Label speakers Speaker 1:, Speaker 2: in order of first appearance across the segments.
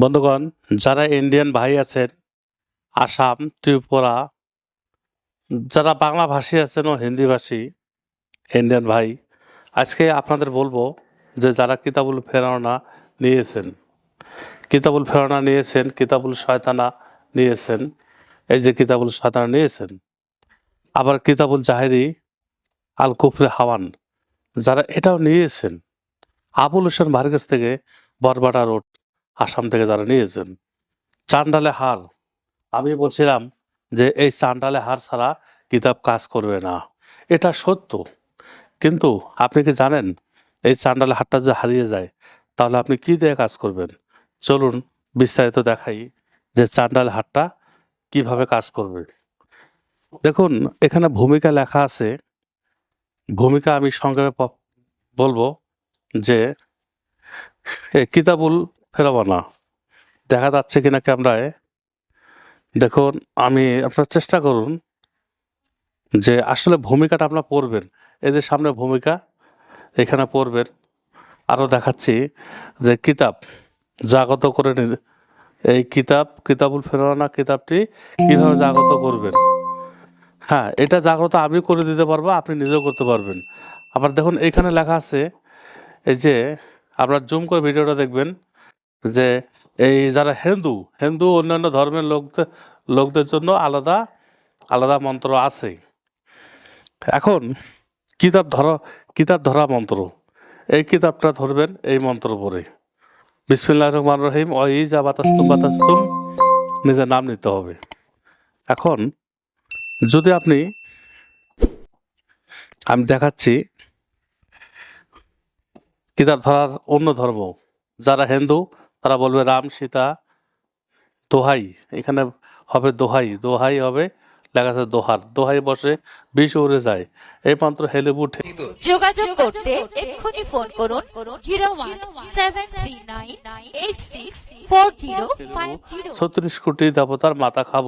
Speaker 1: বন্ধুগণ, যারা ইন্ডিয়ান ভাই আছেন, আসাম, ত্রিপুরা, যারা বাংলা ভাষী আছেন ও হিন্দি ভাষী ইন্ডিয়ান ভাই, আজকে আপনাদের বলব যে যারা কিতাবুল ফেরানা নিয়েছেন, কিতাবুল ফেরানা নিয়েছেন, কিতাবুল শয়তানা নিয়েছেন, এই যে কিতাবুল শয়তানা নিয়েছেন, আবার কিতাবুল জাহেরি আল কুফরে হাওয়ান, যারা এটাও নিয়েছেন, আবুল হোসেন ভাইয়ের থেকে বরবাটা রোড আসাম থেকে যারা নিয়েছেন। চান্ডালে হার। আমি বলছিলাম যে এই চান্ডালে হার ছাড়া কিতাব কাজ করবে না। এটা সত্য। কিন্তু আপনি কি জানেন, এই চান্ডালে হারটা যদি হারিয়ে যায়, তাহলে আপনি কি দিয়ে কাজ করবেন? চলুন বিস্তারিত দেখাই যে চান্ডাল হারটা কীভাবে কাজ করবে। দেখুন, এখানে ভূমিকা লেখা আছে। ভূমিকা আমি সংক্ষেপে বলব যে, এ কিতাবুল ফেরাবানা দেখা যাচ্ছে কিনা ক্যামেরায়। দেখুন, আমি আপনার চেষ্টা করুন যে আসলে ভূমিকাটা আপনার পড়বেন। যে সামনে ভূমিকা, এখানে পড়বেন। আরও দেখাচ্ছি যে কিতাব জাগত করে নি- এই কিতাব, কিতাবুল ফেরানা কিতাবটি কীভাবে জাগত করবেন? হ্যাঁ এটা জাগ্রত আমি করে দিতে পারব, আপনি নিজেও করতে পারবেন। আবার দেখুন, এখানে লেখা আছে, এই যে আপনার জুম করে ভিডিওটা দেখবেন। যে এই যারা হিন্দু হিন্দু অন্যান্য ধর্মের লোকদের লোকদের জন্য আলাদা আলাদা মন্ত্র আছে। এখন কিতাব ধরা কিতাব ধরা মন্ত্র। এই কিতাবটা ধরবেন এই মন্ত্র পরে বিসমিল্লাহ রহমান রহিম অইজা বাতাস্তুম বাতাস্তুম, নিজের নাম নিতে হবে। এখন যদি আপনি, আমি দেখাচ্ছি কিতাব ধরার অন্য ধর্ম, যারা হিন্দু তারা বলবে রাম সীতা দোহাই। এখানে হবে দোহাই। দোহাই হবে লেখা আছে দোহার। দোহাই বসে বিষ উড়ে যায়। এই মন্ত্র হেলে উঠে
Speaker 2: যোগাযোগ করতে এক্ষুনি ফোন করুন zero one seven three nine eight six four zero five zero.
Speaker 1: ছত্রিশ কোটি দেবতার মাথা খাব।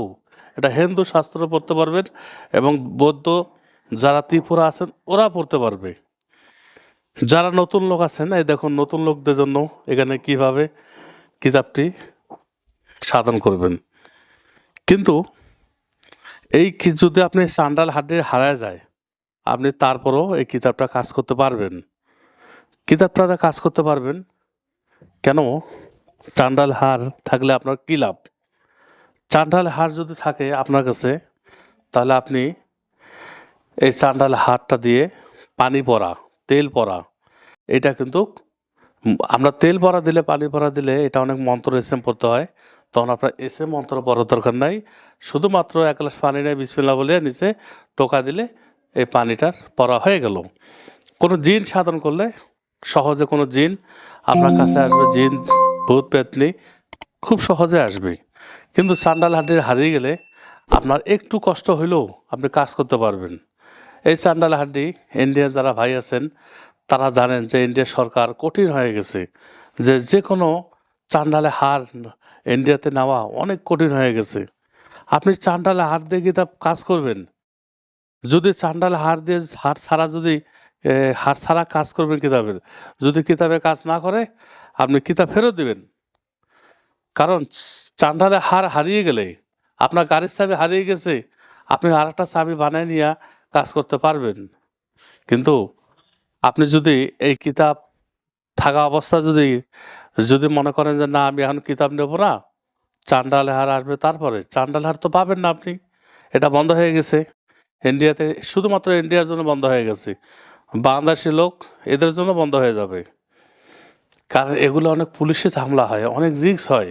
Speaker 1: এটা হিন্দু শাস্ত্র পড়তে পারবেন এবং বৌদ্ধ যারা ত্রিপুরা আছেন ওরা পড়তে পারবে। যারা নতুন লোক আছেন এই দেখুন নতুন লোকদের জন্য এখানে কীভাবে কিতাবটি সাধন করবেন। কিন্তু এই যদি আপনি চান্ডাল হাড্ডি হারায় যায়, আপনি তারপরও এই কিতাবটা কাজ করতে পারবেন। কিতাবটাতে কাজ করতে পারবেন, কেন? চান্ডাল হার থাকলে আপনার কী লাভ? চান্ডাল হার যদি থাকে আপনার কাছে, তাহলে আপনি এই চান্ডাল হারটা দিয়ে পানি পরা তেল পরা এটা কিন্তু আমরা তেল ভরা দিলে, পানি ভরা দিলে এটা অনেক মন্ত্র এসএম পড়তে হয়। তখন আপনার এসএম মন্ত্র পড়ার দরকার নাই। শুধুমাত্র এক গ্লাস পানি নেয় বিসমিল্লা বলে নিচে টোকা দিলে এই পানিটার পরা হয়ে গেল। কোনো জিন সাধন করলে সহজে কোনো জিন, আপনার কাছে আসবে জিন, ভূত, পেতনি, খুব সহজে আসবে। কিন্তু চান্ডাল হাড্ডি হারিয়ে গেলে আপনার একটু কষ্ট হইলেও আপনি কাজ করতে পারবেন। এই চান্ডাল হাড্ডি ইন্ডিয়ার যারা ভাই আছেন তারা জানেন যে ইন্ডিয়ার সরকার কঠিন হয়ে গেছে, যে যে কোনো চান্ডালে হার ইন্ডিয়াতে নেওয়া অনেক কঠিন হয়ে গেছে। আপনি চান্ডালে হার দিয়ে কিতাব কাজ করবেন? যদি চান্ডালে হার দিয়ে হার ছাড়া যদি হার ছাড়া কাজ করবেন কিতাবের, যদি কিতাবে কাজ না করে, আপনি কিতাব ফেরত দিবেন। কারণ চান্ডালে হার হারিয়ে গেলে, আপনার গাড়ির চাবি হারিয়ে গেছে, আপনি আর একটা চাবি বানিয়ে নিয়ে কাজ করতে পারবেন। কিন্তু আপনি যদি এই কিতাব থাকা অবস্থা যদি যদি মনে করেন যে না, আমি এখন কিতাব নেব না, চান্ডাল হার আসবে তারপরে? চান্ডাল হার তো পাবেন না আপনি। এটা বন্ধ হয়ে গেছে। ইন্ডিয়াতে শুধুমাত্র ইন্ডিয়ার জন্য বন্ধ হয়ে গেছে। বাংলাদেশি লোক এদের জন্য বন্ধ হয়ে যাবে। কারণ এগুলো অনেক পুলিশে ঝামেলা হয়, অনেক রিস্ক হয়।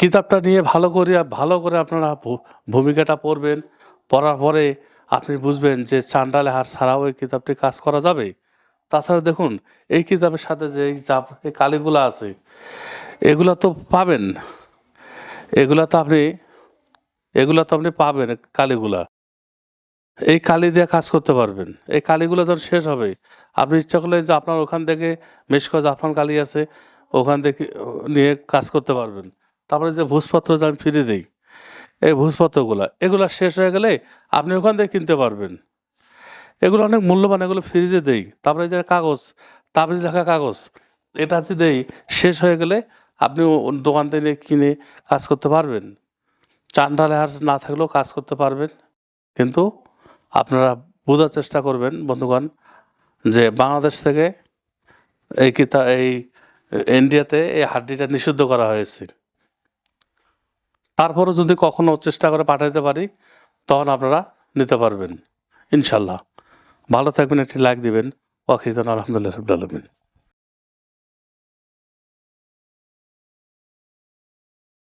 Speaker 1: কিতাবটা নিয়ে ভালো করে ভালো করে আপনারা ভূমিকাটা পড়বেন। পড়ার পরে আপনি বুঝবেন যে চান্ডালে হার ছাড়াও এই কিতাবটি কাজ করা যাবে? তাছাড়া দেখুন, এই কিতাবের সাথে যে এই কালিগুলো আছে, এগুলো তো পাবেন। এগুলা তো আপনি, এগুলা তো আপনি পাবেন কালিগুলা। এই কালি দিয়ে কাজ করতে পারবেন। এই কালিগুলো যখন শেষ হবে। আপনি ইচ্ছা করলে যে আপনার ওখান থেকে মেশক জাফরান কালি আছে, ওখান থেকে নিয়ে কাজ করতে পারবেন। তারপরে যে ভূষপত্র যে আমি ফিরে দিই এই ভূষপত্রগুলো এগুলো শেষ হয়ে গেলে আপনি ওখান থেকে কিনতে পারবেন। এগুলো অনেক মূল্যবান, এগুলো ফ্রিজে দেই। তারপরে যে কাগজ, তাবিজ লেখা কাগজ, এটা যদি দেই, শেষ হয়ে গেলে আপনি দোকান থেকে কিনে কাজ করতে পারবেন। চান্ডালে আর না থাকলেও কাজ করতে পারবেন। কিন্তু আপনারা বোঝার চেষ্টা করবেন, বন্ধুগণ, যে বাংলাদেশ থেকে এই কিতা, এই ইন্ডিয়াতে এই হাড্ডিটা নিষিদ্ধ করা হয়েছে। তারপরও যদি কখনও চেষ্টা করে পাঠাইতে পারি, তখন আপনারা নিতে পারবেন। ইনশাল্লাহ। ভালো থাকবেন, একটি লাইক দিবেন। ওয়াকিদান আলহামদুলিল্লাহ আলমিন।